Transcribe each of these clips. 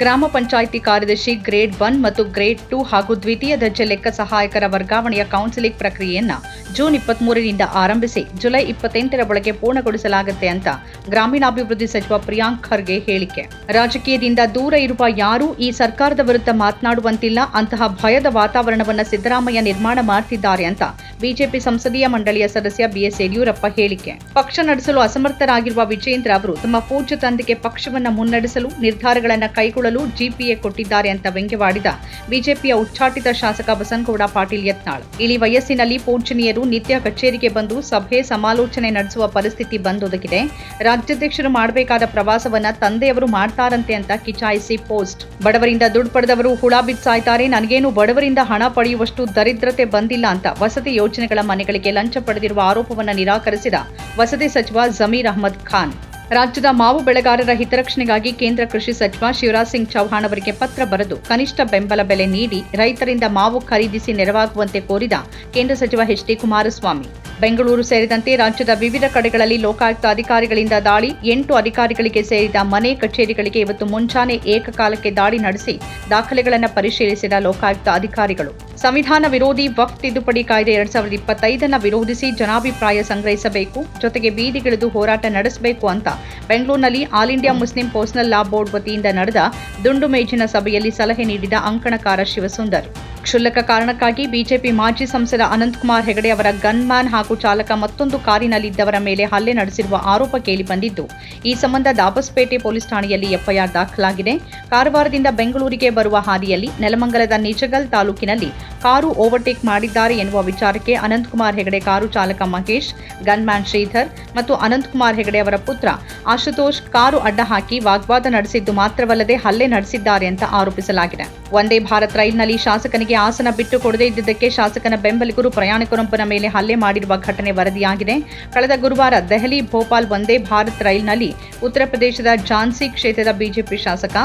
ಗ್ರಾಮ ಪಂಚಾಯಿತಿ ಕಾರ್ಯದರ್ಶಿ grade one ಮತ್ತು ಗ್ರೇಡ್ ಟೂ ಹಾಗೂ ದ್ವಿತೀಯ ದರ್ಜೆ ಲೆಕ್ಕ ಸಹಾಯಕರ ವರ್ಗಾವಣೆಯ ಕೌನ್ಸಿಲಿಂಗ್ ಪ್ರಕ್ರಿಯೆಯನ್ನ ಜೂನ್ ಇಪ್ಪತ್ಮೂರರಿಂದ ಆರಂಭಿಸಿ ಜುಲೈ ಇಪ್ಪತ್ತೆಂಟರ ಒಳಗೆ ಪೂರ್ಣಗೊಳಿಸಲಾಗುತ್ತೆ ಅಂತ ಗ್ರಾಮೀಣಾಭಿವೃದ್ಧಿ ಸಚಿವ ಪ್ರಿಯಾಂಕ್ ಖರ್ಗೆ ಹೇಳಿಕೆ. ರಾಜಕೀಯದಿಂದ ದೂರ ಇರುವ ಯಾರೂ ಈ ಸರ್ಕಾರದ ವಿರುದ್ಧ ಮಾತನಾಡುವಂತಿಲ್ಲ, ಅಂತಹ ಭಯದ ವಾತಾವರಣವನ್ನ ಸಿದ್ದರಾಮಯ್ಯ ನಿರ್ಮಾಣ ಮಾಡ್ತಿದ್ದಾರೆ ಅಂತ ಬಿಜೆಪಿ ಸಂಸದೀಯ ಮಂಡಳಿಯ ಸದಸ್ಯ ಬಿಎಸ್ ಯಡಿಯೂರಪ್ಪ ಹೇಳಿಕೆ. ಪಕ್ಷ ನಡೆಸಲು ಅಸಮರ್ಥರಾಗಿರುವ ವಿಜೇಂದ್ರ ಅವರು ತಮ್ಮ ಪೂಜ್ಯ ತಂದೆಗೆ ಪಕ್ಷವನ್ನ ಮುನ್ನಡೆಸಲು ನಿರ್ಧಾರಗಳನ್ನು ಕೈಗೊಳ್ಳಲು ಜಿಪಿಎ ಕೊಟ್ಟಿದ್ದಾರೆ ಅಂತ ವ್ಯಂಗ್ಯವಾಡಿದ ಬಿಜೆಪಿಯ ಉಚ್ಚಾಟಿತ ಶಾಸಕ ಬಸನಗೌಡ ಪಾಟೀಲ್ ಯತ್ನಾಳ್. ಇಳಿ ವಯಸ್ಸಿನಲ್ಲಿ ಪೂಜ್ಯನೀಯರು ನಿತ್ಯ ಕಚೇರಿಗೆ ಬಂದು ಸಭೆ ಸಮಾಲೋಚನೆ ನಡೆಸುವ ಪರಿಸ್ಥಿತಿ ಬಂದೊದಗಿದೆ. ರಾಜ್ಯಾಧ್ಯಕ್ಷರು ಮಾಡಬೇಕಾದ ಪ್ರವಾಸವನ್ನ ತಂದೆಯವರು ಮಾಡ್ತಾರಂತೆ ಅಂತ ಕಿಚಾಯಿಸಿ ಪೋಸ್ಟ್. ಬಡವರಿಂದ ದುಡ್ಡು ಪಡೆದವರು ಹುಳ ಬಿಚ್ಚಾಯ್ತಾರೆ ನನಗೇನು ಬಡವರಿಂದ ಹಣ ಪಡೆಯುವಷ್ಟು ದರಿದ್ರತೆ ಬಂದಿಲ್ಲ ಅಂತ ವಸತಿ ಯೋಜನೆಗಳ ಮನೆಗಳಿಗೆ ಲಂಚ ಪಡೆದಿರುವ ಆರೋಪವನ್ನು ನಿರಾಕರಿಸಿದ ವಸತಿ ಸಚಿವ ಜಮೀರ್ ಅಹಮದ್ ಖಾನ್. ರಾಜ್ಯದ ಮಾವು ಬೆಳೆಗಾರರ ಹಿತರಕ್ಷಣೆಗಾಗಿ ಕೇಂದ್ರ ಕೃಷಿ ಸಚಿವ ಶಿವರಾಜ್ ಸಿಂಗ್ ಚೌಹಾಣ್ ಅವರಿಗೆ ಪತ್ರ ಬರೆದು ಕನಿಷ್ಠ ಬೆಂಬಲ ಬೆಲೆ ನೀಡಿ ರೈತರಿಂದ ಮಾವು ಖರೀದಿಸಿ ನೆರವಾಗುವಂತೆ ಕೋರಿದ ಕೇಂದ್ರ ಸಚಿವ ಎಚ್ ಡಿ ಕುಮಾರಸ್ವಾಮಿ. ಬೆಂಗಳೂರು ಸೇರಿದಂತೆ ರಾಜ್ಯದ ವಿವಿಧ ಕಡೆಗಳಲ್ಲಿ ಲೋಕಾಯುಕ್ತ ಅಧಿಕಾರಿಗಳಿಂದ ದಾಳಿ, ಎಂಟು ಅಧಿಕಾರಿಗಳಿಗೆ ಸೇರಿದ ಮನೆ ಕಚೇರಿಗಳಿಗೆ ಇವತ್ತು ಮುಂಚಾನೆ ಏಕಕಾಲಕ್ಕೆ ದಾಳಿ ನಡೆಸಿ ದಾಖಲೆಗಳನ್ನು ಪರಿಶೀಲಿಸಿದ ಲೋಕಾಯುಕ್ತ ಅಧಿಕಾರಿಗಳು. ಸಂವಿಧಾನ ವಿರೋಧಿ ವಕ್ಫ್ ತಿದ್ದುಪಡಿ ಕಾಯ್ದೆ ಎರಡ್ ಸಾವಿರದ ಇಪ್ಪತ್ತೈದನ್ನ ವಿರೋಧಿಸಿ ಜನಾಭಿಪ್ರಾಯ ಸಂಗ್ರಹಿಸಬೇಕು, ಜೊತೆಗೆ ಬೀದಿಗಿಳಿದು ಹೋರಾಟ ನಡೆಸಬೇಕು ಅಂತ ಬೆಂಗಳೂರಿನಲ್ಲಿ all India Muslim personal law board ವತಿಯಿಂದ ನಡೆದ ದುಂಡು ಮೇಜಿನ ಸಭೆಯಲ್ಲಿ ಸಲಹೆ ನೀಡಿದ ಅಂಕಣಕಾರ ಶಿವಸುಂದರ್. ಕ್ಷುಲ್ಲಕ ಕಾರಣಕ್ಕಾಗಿ ಬಿಜೆಪಿ ಮಾಜಿ ಸಂಸದ ಅನಂತಕುಮಾರ್ ಹೆಗಡೆ ಅವರ ಗನ್ಮ್ಯಾನ್ ಹಾಗೂ ಚಾಲಕ ಮತ್ತೊಂದು ಕಾರಿನಲ್ಲಿದ್ದವರ ಮೇಲೆ ಹಲ್ಲೆ ನಡೆಸಿರುವ ಆರೋಪ ಕೇಳಿಬಂದಿದ್ದು ಈ ಸಂಬಂಧ ದಾಬಸ್ಪೇಟೆ ಪೊಲೀಸ್ ಠಾಣೆಯಲ್ಲಿ ಎಫ್ಐಆರ್ ದಾಖಲಾಗಿದೆ. ಕಾರವಾರದಿಂದ ಬೆಂಗಳೂರಿಗೆ ಬರುವ ಹಾದಿಯಲ್ಲಿ ನೆಲಮಂಗಲದ ನಿಜಗಲ್ ತಾಲೂಕಿನಲ್ಲಿ ಕಾರು ಓವರ್ಟೇಕ್ ಮಾಡಿದ್ದಾರೆ ಎನ್ನುವ ವಿಚಾರಕ್ಕೆ ಅನಂತಕುಮಾರ್ ಹೆಗಡೆ ಕಾರು ಚಾಲಕ ಮಹೇಶ್, ಗನ್ಮ್ಯಾನ್ ಶ್ರೀಧರ್ ಮತ್ತು ಅನಂತಕುಮಾರ್ ಹೆಗಡೆ ಅವರ ಪುತ್ರ ಆಶುತೋಷ್ ಕಾರು ಅಡ್ಡ ಹಾಕಿ ವಾಗ್ವಾದ ನಡೆಸಿದ್ದು ಮಾತ್ರವಲ್ಲದೆ ಹಲ್ಲೆ ನಡೆಸಿದ್ದಾರೆ ಅಂತ ಆರೋಪಿಸಲಾಗಿದೆ. ಒಂದೇ ಭಾರತ್ ರೈಲ್ನಲ್ಲಿ ಶಾಸಕನಿಗೆ ಆಸನ ಬಿಟ್ಟು ಕೊಡದೇ ಇದ್ದಿದ್ದಕ್ಕೆ ಶಾಸಕನ ಬೆಂಬಲಿಗರು ಪ್ರಯಾಣಿಕರೊಬ್ಬನ ಮೇಲೆ ಹಲ್ಲೆ ಮಾಡಿರುವ ಘಟನೆ ವರದಿಯಾಗಿದೆ. ಕಳೆದ ಗುರುವಾರ ದೆಹಲಿ, ಭೋಪಾಲ್ ವಂದೇ ಭಾರತ್ ರೈಲ್ನಲ್ಲಿ ಉತ್ತರ ಪ್ರದೇಶದ ಝಾನ್ಸಿ ಕ್ಷೇತ್ರದ ಬಿಜೆಪಿ ಶಾಸಕ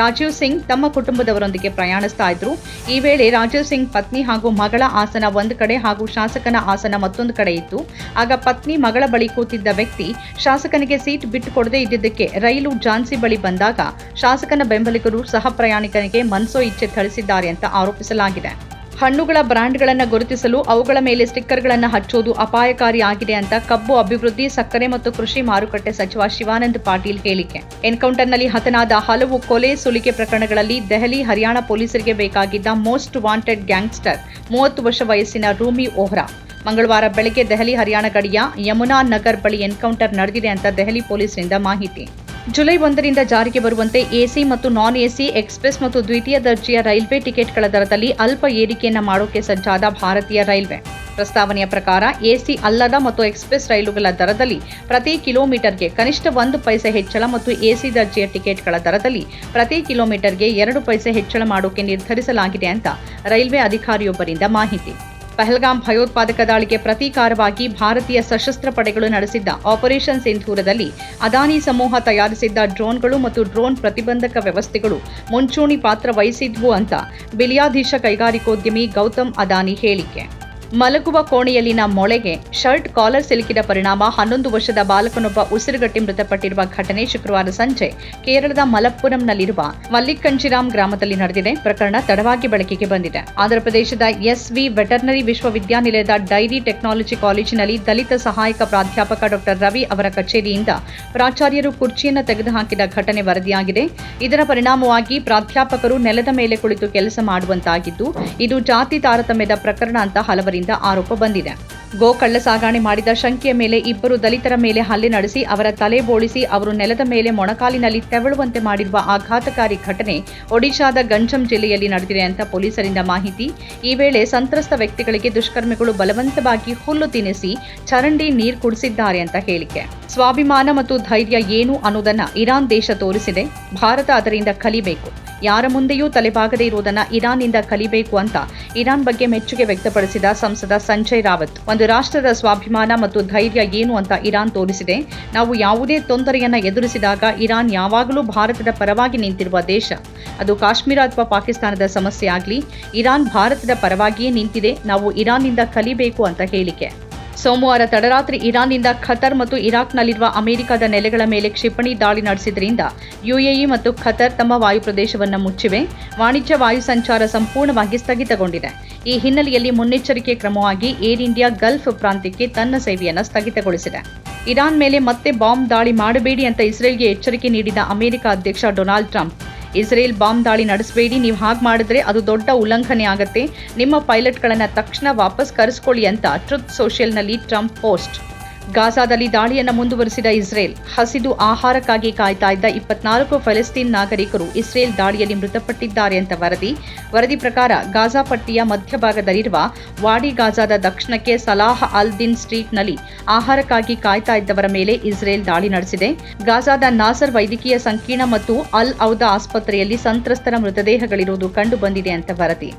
ರಾಜೀವ್ ಸಿಂಗ್ ತಮ್ಮ ಕುಟುಂಬದವರೊಂದಿಗೆ ಪ್ರಯಾಣಿಸ್ತಾ ಇದ್ರು. ಈ ವೇಳೆ ರಾಜೀವ್ ಸಿಂಗ್ ಪತ್ನಿ ಹಾಗೂ ಮಗಳ ಆಸನ ಒಂದು ಕಡೆ ಹಾಗೂ ಶಾಸಕನ ಆಸನ ಮತ್ತೊಂದು ಕಡೆ ಇತ್ತು. ಆಗ ಪತ್ನಿ ಮಗಳ ಬಳಿ ಕೂತಿದ್ದ ವ್ಯಕ್ತಿ ಶಾಸಕನಿಗೆ ಸೀಟ್ ಬಿಟ್ಟು ಕೊಡದೇ ಇದ್ದಿದ್ದಕ್ಕೆ ರೈಲು ಝಾನ್ಸಿ ಬಳಿ ಬಂದಾಗ ಶಾಸಕನ ಬೆಂಬಲಿಗರು ಸಹ ಪ್ರಯಾಣಿಕನಿಗೆ ಮನ್ಸೋ ಇಚ್ಛೆ ಥಳಿಸಿದ್ದಾರೆ ಅಂತ ಆರೋಪಿಸಲಾಗಿದೆ. ಹಣ್ಣುಗಳ ಬ್ರ್ಯಾಂಡ್ಗಳನ್ನು ಗುರುತಿಸಲು ಅವುಗಳ ಮೇಲೆ ಸ್ಟಿಕ್ಕರ್ಗಳನ್ನು ಹಚ್ಚೋದು ಅಪಾಯಕಾರಿ ಆಗಿದೆ ಅಂತ ಕಬ್ಬು ಅಭಿವೃದ್ಧಿ, ಸಕ್ಕರೆ ಮತ್ತು ಕೃಷಿ ಮಾರುಕಟ್ಟೆ ಸಚಿವ ಶಿವಾನಂದ್ ಪಾಟೀಲ್ ಹೇಳಿಕೆ. ಎನ್ಕೌಂಟರ್ನಲ್ಲಿ ಹತನಾದ ಹಲವು ಕೊಲೆ ಸುಲಿಗೆ ಪ್ರಕರಣಗಳಲ್ಲಿ ದೆಹಲಿ, ಹರಿಯಾಣ ಪೊಲೀಸರಿಗೆ ಬೇಕಾಗಿದ್ದ ಮೋಸ್ಟ್ ವಾಂಟೆಡ್ ಗ್ಯಾಂಗ್ಸ್ಟರ್ ಮೂವತ್ತು ವರ್ಷ ವಯಸ್ಸಿನ ರೂಮಿ ಓಹ್ರಾ. ಮಂಗಳವಾರ ಬೆಳಗ್ಗೆ ದೆಹಲಿ, ಹರಿಯಾಣ ಗಡಿಯ ಯಮುನಾ ನಗರ್ ಬಳಿ ಎನ್ಕೌಂಟರ್ ನಡೆದಿದೆ ಅಂತ ದೆಹಲಿ ಪೊಲೀಸರಿಂದ ಮಾಹಿತಿ. ಜುಲೈ ಒಂದರಿಂದ ಜಾರಿಗೆ ಬರುವಂತೆ ಎಸಿ ಮತ್ತು ನಾನ್ ಎಸಿ, ಎಕ್ಸ್ಪ್ರೆಸ್ ಮತ್ತು ದ್ವಿತೀಯ ದರ್ಜೆಯ ರೈಲ್ವೆ ಟಿಕೆಟ್ಗಳ ದರದಲ್ಲಿ ಅಲ್ಪ ಏರಿಕೆಯನ್ನು ಮಾಡೋಕೆ ಸಜ್ಜಾದ ಭಾರತೀಯ ರೈಲ್ವೆ. ಪ್ರಸ್ತಾವನೆಯ ಪ್ರಕಾರ, ಎಸಿ ಅಲ್ಲದ ಮತ್ತು ಎಕ್ಸ್ಪ್ರೆಸ್ ರೈಲುಗಳ ದರದಲ್ಲಿ ಪ್ರತಿ ಕಿಲೋಮೀಟರ್ಗೆ ಕನಿಷ್ಠ ಒಂದು ಪೈಸೆ ಹೆಚ್ಚಳ ಮತ್ತು ಎಸಿ ದರ್ಜೆಯ ಟಿಕೆಟ್ಗಳ ದರದಲ್ಲಿ ಪ್ರತಿ ಕಿಲೋಮೀಟರ್ಗೆ ಎರಡು ಪೈಸೆ ಹೆಚ್ಚಳ ಮಾಡೋಕೆ ನಿರ್ಧರಿಸಲಾಗಿದೆ ಅಂತ ರೈಲ್ವೆ ಅಧಿಕಾರಿಯೊಬ್ಬರಿಂದ ಮಾಹಿತಿ. ಪಹಲ್ಗಾಮ್ ಭಯೋತ್ಪಾದಕ ದಾಳಿಗೆ ಪ್ರತೀಕಾರವಾಗಿ ಭಾರತೀಯ ಸಶಸ್ತ್ರ ಪಡೆಗಳು ನಡೆಸಿದ್ದ ಆಪರೇಷನ್ ಸಿಂಧೂರದಲ್ಲಿ ಅದಾನಿ ಸಮೂಹ ತಯಾರಿಸಿದ್ದ ಡ್ರೋನ್ಗಳು ಮತ್ತು ಡ್ರೋನ್ ಪ್ರತಿಬಂಧಕ ವ್ಯವಸ್ಥೆಗಳು ಮುಂಚೂಣಿ ಪಾತ್ರ ವಹಿಸಿದ್ವು ಅಂತ ಬಿಲಿಯಾಧೀಶ ಕೈಗಾರಿಕೋದ್ಯಮಿ ಗೌತಮ್ ಅದಾನಿ ಹೇಳಿಕೆ. ಮಲಗುವ ಕೋಣೆಯಲ್ಲಿನ ಮೊಳೆಗೆ ಶರ್ಟ್, ಕಾಲರ್ ಸಿಲುಕಿದ ಪರಿಣಾಮ ಹನ್ನೊಂದು ವರ್ಷದ ಬಾಲಕನೊಬ್ಬ ಉಸಿರುಗಟ್ಟಿ ಮೃತಪಟ್ಟಿರುವ ಘಟನೆ ಶುಕ್ರವಾರ ಸಂಜೆ ಕೇರಳದ ಮಲಪ್ಪುರಂನಲ್ಲಿರುವ ಮಲ್ಲಿಕಂಜಿರಾಮ್ ಗ್ರಾಮದಲ್ಲಿ ನಡೆದಿದೆ. ಪ್ರಕರಣ ತಡವಾಗಿ ಬೆಳಕಿಗೆ ಬಂದಿದೆ. ಆಂಧ್ರಪ್ರದೇಶದ ಎಸ್ವಿ ವೆಟರ್ನರಿ ವಿಶ್ವವಿದ್ಯಾನಿಲಯದ ಡೈರಿ ಟೆಕ್ನಾಲಜಿ ಕಾಲೇಜಿನಲ್ಲಿ ದಲಿತ ಸಹಾಯಕ ಪ್ರಾಧ್ಯಾಪಕ ಡಾಕ್ಟರ್ ರವಿ ಅವರ ಕಚೇರಿಯಿಂದ ಪ್ರಾಚಾರ್ಯರು ಕುರ್ಚಿಯನ್ನು ತೆಗೆದುಹಾಕಿದ ಘಟನೆ ವರದಿಯಾಗಿದೆ. ಇದರ ಪರಿಣಾಮವಾಗಿ ಪ್ರಾಧ್ಯಾಪಕರು ನೆಲದ ಮೇಲೆ ಕುಳಿತು ಕೆಲಸ ಮಾಡುವಂತಾಗಿದ್ದು, ಇದು ಜಾತಿ ತಾರತಮ್ಯದ ಪ್ರಕರಣ ಅಂತ ಹಲವರಿಂದ ಆರೋಪ ಬಂದಿದೆ. ಗೋ ಕಳ್ಳ ಸಾಗಾಣೆ ಮಾಡಿದ ಶಂಕೆಯ ಮೇಲೆ ಇಬ್ಬರು ದಲಿತರ ಮೇಲೆ ಹಲ್ಲೆ ನಡೆಸಿ ಅವರ ತಲೆ ಬೋಳಿಸಿ ಅವರು ನೆಲದ ಮೇಲೆ ಮೊಣಕಾಲಿನಲ್ಲಿ ತೆವಳುವಂತೆ ಮಾಡಿರುವ ಆಘಾತಕಾರಿ ಘಟನೆ ಒಡಿಶಾದ ಗಂಜಂ ಜಿಲ್ಲೆಯಲ್ಲಿ ನಡೆದಿದೆ ಅಂತ ಪೊಲೀಸರಿಂದ ಮಾಹಿತಿ. ಈ ವೇಳೆ ಸಂತ್ರಸ್ತ ವ್ಯಕ್ತಿಗಳಿಗೆ ದುಷ್ಕರ್ಮಿಗಳು ಬಲವಂತವಾಗಿ ಹುಲ್ಲು ತಿನ್ನಿಸಿ ಚರಂಡಿ ನೀರು ಕುಡಿಸಿದ್ದಾರೆ ಅಂತ ಹೇಳಿಕೆ. ಸ್ವಾಭಿಮಾನ ಮತ್ತು ಧೈರ್ಯ ಏನು ಅನ್ನೋದನ್ನ ಇರಾನ್ ದೇಶ ತೋರಿಸಿದೆ. ಭಾರತ ಅದರಿಂದ ಕಲಿಬೇಕು. ಯಾರ ಮುಂದೆಯೂ ತಲೆಬಾಗದೇ ಇರುವುದನ್ನು ಇರಾನ್ನಿಂದ ಕಲಿಬೇಕು ಅಂತ ಇರಾನ್ ಬಗ್ಗೆ ಮೆಚ್ಚುಗೆ ವ್ಯಕ್ತಪಡಿಸಿದ ಸಂಸದ ಸಂಜಯ್ ರಾವತ್. ಒಂದು ರಾಷ್ಟ್ರದ ಸ್ವಾಭಿಮಾನ ಮತ್ತು ಧೈರ್ಯ ಏನು ಅಂತ ಇರಾನ್ ತೋರಿಸಿದೆ. ನಾವು ಯಾವುದೇ ತೊಂದರೆಯನ್ನ ಎದುರಿಸಿದಾಗ ಇರಾನ್ ಯಾವಾಗಲೂ ಭಾರತದ ಪರವಾಗಿ ನಿಂತಿರುವ ದೇಶ. ಅದು ಕಾಶ್ಮೀರ ಅಥವಾ ಪಾಕಿಸ್ತಾನದ ಸಮಸ್ಯೆ ಆಗಲಿ, ಇರಾನ್ ಭಾರತದ ಪರವಾಗಿಯೇ ನಿಂತಿದೆ. ನಾವು ಇರಾನ್ನಿಂದ ಕಲಿಬೇಕು ಅಂತ ಹೇಳಿಕೆ. ಸೋಮವಾರ ತಡರಾತ್ರಿ ಇರಾನ್ನಿಂದ ಖತರ್ ಮತ್ತು ಇರಾಕ್ನಲ್ಲಿರುವ ಅಮೆರಿಕದ ನೆಲೆಗಳ ಮೇಲೆ ಕ್ಷಿಪಣಿ ದಾಳಿ ನಡೆಸಿದ್ರಿಂದ ಯುಎಇ ಮತ್ತು ಖತರ್ ತಮ್ಮ ವಾಯು ಪ್ರದೇಶವನ್ನು ಮುಚ್ಚಿವೆ. ವಾಣಿಜ್ಯ ವಾಯು ಸಂಚಾರ ಸಂಪೂರ್ಣವಾಗಿ ಸ್ಥಗಿತಗೊಂಡಿದೆ. ಈ ಹಿನ್ನೆಲೆಯಲ್ಲಿ ಮುನ್ನೆಚ್ಚರಿಕೆ ಕ್ರಮವಾಗಿ ಏರ್ ಇಂಡಿಯಾ ಗಲ್ಫ್ ಪ್ರಾಂತ್ಯಕ್ಕೆ ತನ್ನ ಸೇವೆಯನ್ನು ಸ್ಥಗಿತಗೊಳಿಸಿದೆ. ಇರಾನ್ ಮೇಲೆ ಮತ್ತೆ ಬಾಂಬ್ ದಾಳಿ ಮಾಡಬೇಡಿ ಅಂತ ಇಸ್ರೇಲ್ಗೆ ಎಚ್ಚರಿಕೆ ನೀಡಿದ ಅಮೆರಿಕ ಅಧ್ಯಕ್ಷ ಡೊನಾಲ್ಡ್ ಟ್ರಂಪ್ ಇಸ್ರೇಲ್ ಬಾಂಬ್ ದಾಳಿ ನಡೆಸಬೇಡಿ, ನೀವು ಹಾಗೆ ಮಾಡಿದ್ರೆ ಅದು ದೊಡ್ಡ ಉಲ್ಲಂಘನೆ ಆಗತ್ತೆ. ನಿಮ್ಮ ಪೈಲಟ್ಗಳನ್ನು ತಕ್ಷಣ ವಾಪಸ್ ಕರೆಸ್ಕೊಳ್ಳಿ ಅಂತ ಟ್ರುತ್ ಸೋಷಿಯಲ್ನಲ್ಲಿ ಟ್ರಂಪ್ ಪೋಸ್ಟ್. ಗಾಜಾದಲ್ಲಿ ದಾಳಿಯನ್ನು ಮುಂದುವರಿಸಿದ ಇಸ್ರೇಲ್, ಹಸಿದು ಆಹಾರಕ್ಕಾಗಿ ಕಾಯ್ತಾ ಇದ್ದ ಇಪ್ಪತ್ನಾಲ್ಕು ಫಲಸ್ತೀನ್ ನಾಗರಿಕರು ಇಸ್ರೇಲ್ ದಾಳಿಯಲ್ಲಿ ಮೃತಪಟ್ಟಿದ್ದಾರೆ ಅಂತ ವರದಿ. ವರದಿ ಪ್ರಕಾರ, ಗಾಜಾ ಪಟ್ಟಿಯ ಮಧ್ಯಭಾಗದಲ್ಲಿರುವ ವಾಡಿ ಗಾಜಾದ ದಕ್ಷಿಣಕ್ಕೆ ಸಲಾಹ್ ಅಲ್ ದಿನ್ ಸ್ಟ್ರೀಟ್ನಲ್ಲಿ ಆಹಾರಕ್ಕಾಗಿ ಕಾಯ್ತಾ ಇದ್ದವರ ಮೇಲೆ ಇಸ್ರೇಲ್ ದಾಳಿ ನಡೆಸಿದೆ. ಗಾಜಾದ ನಾಸರ್ ವೈದ್ಯಕೀಯ ಸಂಕೀರ್ಣ ಮತ್ತು ಅಲ್ ಔದಾ ಆಸ್ಪತ್ರೆಯಲ್ಲಿ ಸಂತ್ರಸ್ತರ ಮೃತದೇಹಗಳಿರುವುದು ಕಂಡುಬಂದಿದೆ ಅಂತ ವರದಿ.